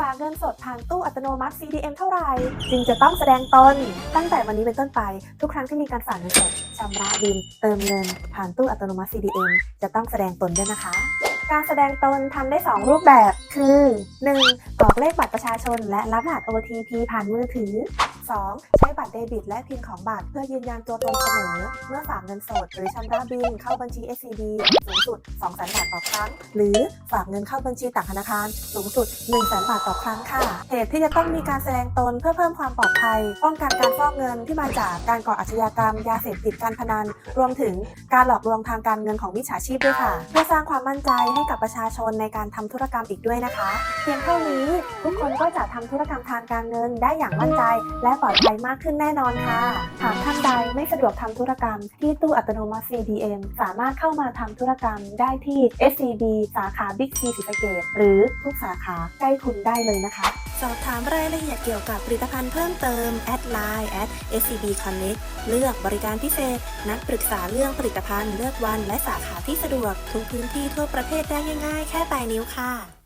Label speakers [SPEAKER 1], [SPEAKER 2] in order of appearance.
[SPEAKER 1] ฝากเงินสดผ่านตู้อัตโนมัติ CDM เท่าไหร่จึงจะต้องแสดงตน ตั้งแต่วันนี้เป็นต้นไป ทุกครั้งที่มีการฝากเงินสดชำระบินเติมเงิน ผ่านตู้อัตโนมัติ CDM จะต้องแสดงตนด้วยนะคะ การแสดงตนทำได้ 2 รูปแบบคือ 1. กรอกเลขบัตรประชาชน และรับรหัส OTP ผ่านมือถือ 2. ใช้บัตรเดบิตและพินของบัตรเพื่อยืนยันตัวตนเสมอ เมื่อฝากเงินสด หรือชำระบินเข้าบัญชี SCB สูงสุด2 0 0 0 0บาทต่อครั้ง หรือฝากเงินเข้าบัญชีต่างธนาคาร สูงสุด1 0 0 0 0 0 บาทต่อครั้งค่ะเหตุที่จะต้องมีการแสดงตนเพื่อเพิ่มความปลอดภัย ป้องกันการฟอกเงินที่มาจากการก่ออาชญากรรม ยาเสพติดการพนัน รวมถึงการหลอกลวงทางการเงินของมิจฉาชีพด้วยค่ะ เพื่อสร้างความมั่นใจให้กับประชาชนในการทำธุรกรรมอีกด้วยนะคะ เพียงเท่านี้ทุกคนก็จะทำธุรกรรมทางการเงินได้อย่างมั่นใจ และปลอดภัยมากขึ้นแน่นอนค่ะ หากท่านใดไม่สะดวกทำธุรกรรม ที่ตู้อัตโนมัติ CDM สามารถเข้ามาทำธุรกรรมได้ที่ SCB สาขา Big C ศรีสะเกษหรือทุกสาขาใกล้คุณได้เลยนะคะ
[SPEAKER 2] สอบถามรายละเอียดเกี่ยวกับผลิตภัณฑ์เพิ่มเติมแอดไลน์ at scb connect เลือกบริการพิเศษ นัดปรึกษาเรื่องผลิตภัณฑ์เลือกวัน และสาขาที่สะดวกทุกพื้นที่ทั่วประเทศได้ง่าย ๆ แค่ปลายนิ้วค่ะ